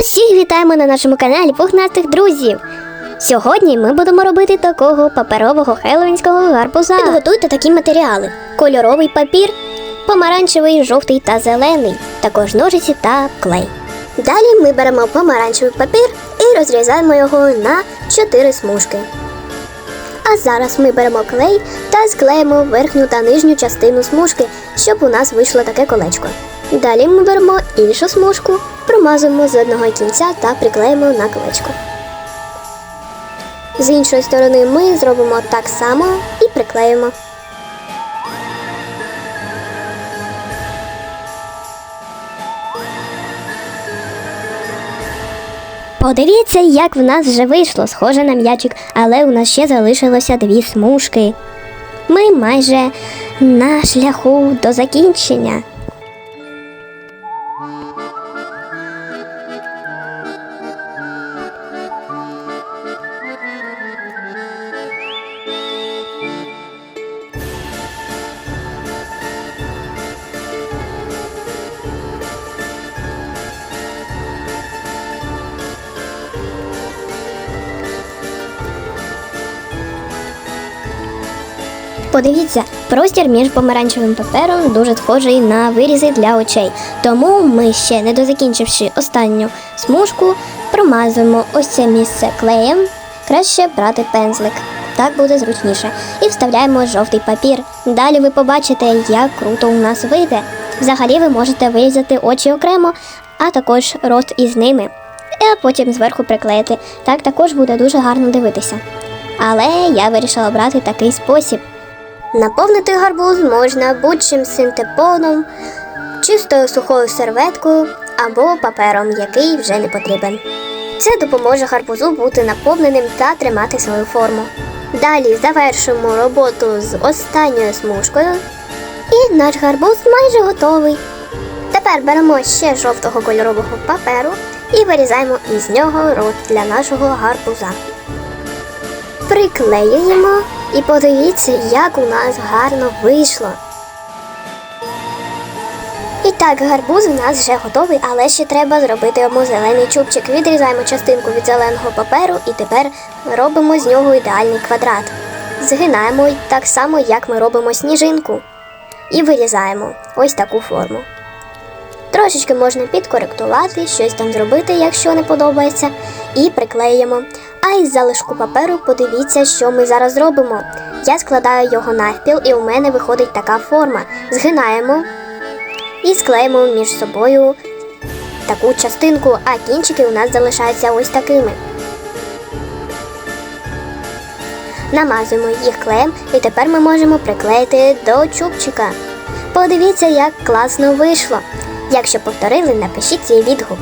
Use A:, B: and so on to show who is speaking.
A: Усіх вітаємо на нашому каналі пухнастих друзів. Сьогодні ми будемо робити такого паперового хеллоуінського гарбуза. Підготуйте такі матеріали: кольоровий папір, помаранчевий, жовтий та зелений, також ножиці та клей. Далі ми беремо помаранчевий папір і розрізаємо його на 4 смужки. А зараз ми беремо клей та склеїмо верхню та нижню частину смужки, щоб у нас вийшло таке колечко. Далі ми беремо іншу смужку, промазуємо з одного кінця та приклеїмо на колечко. З іншої сторони ми зробимо так само і приклеїмо. Подивіться, як в нас вже вийшло, схоже на м'ячик, але у нас ще залишилося дві смужки. Ми майже на шляху до закінчення. Подивіться, простір між помаранчевим папером дуже схожий на вирізи для очей. Тому ми ще не дозакінчивши останню смужку, промазуємо ось це місце клеєм. Краще брати пензлик. Так буде зручніше. І вставляємо жовтий папір. Далі ви побачите, як круто у нас вийде. Взагалі ви можете вирізати очі окремо, а також рот із ними. А потім зверху приклеїти. Так також буде дуже гарно дивитися. Але я вирішила брати такий спосіб. Наповнити гарбуз можна будь-чим синтепоном, чистою сухою серветкою або папером, який вже не потрібен. Це допоможе гарбузу бути наповненим та тримати свою форму. Далі завершуємо роботу з останньою смужкою, і наш гарбуз майже готовий. Тепер беремо ще жовтого кольорового паперу і вирізаємо із нього рот для нашого гарбуза приклеюємо і подивіться, як у нас гарно вийшло. І так, гарбуз у нас вже готовий, але ще треба зробити йому зелений чубчик. Відрізаємо частинку від зеленого паперу і тепер робимо з нього ідеальний квадрат. Згинаємо так само, як ми робимо сніжинку. І вирізаємо ось таку форму. Трошечки можна підкоректувати, щось там зробити, якщо не подобається, і приклеїмо. А із залишку паперу подивіться, що ми зараз робимо. Я складаю його навпіл, і у мене виходить така форма. Згинаємо і склеїмо між собою таку частинку, а кінчики у нас залишаються ось такими. Намазуємо їх клеєм, і тепер ми можемо приклеїти до чубчика. Подивіться, як класно вийшло. Якщо повторили, напишіть свій відгук.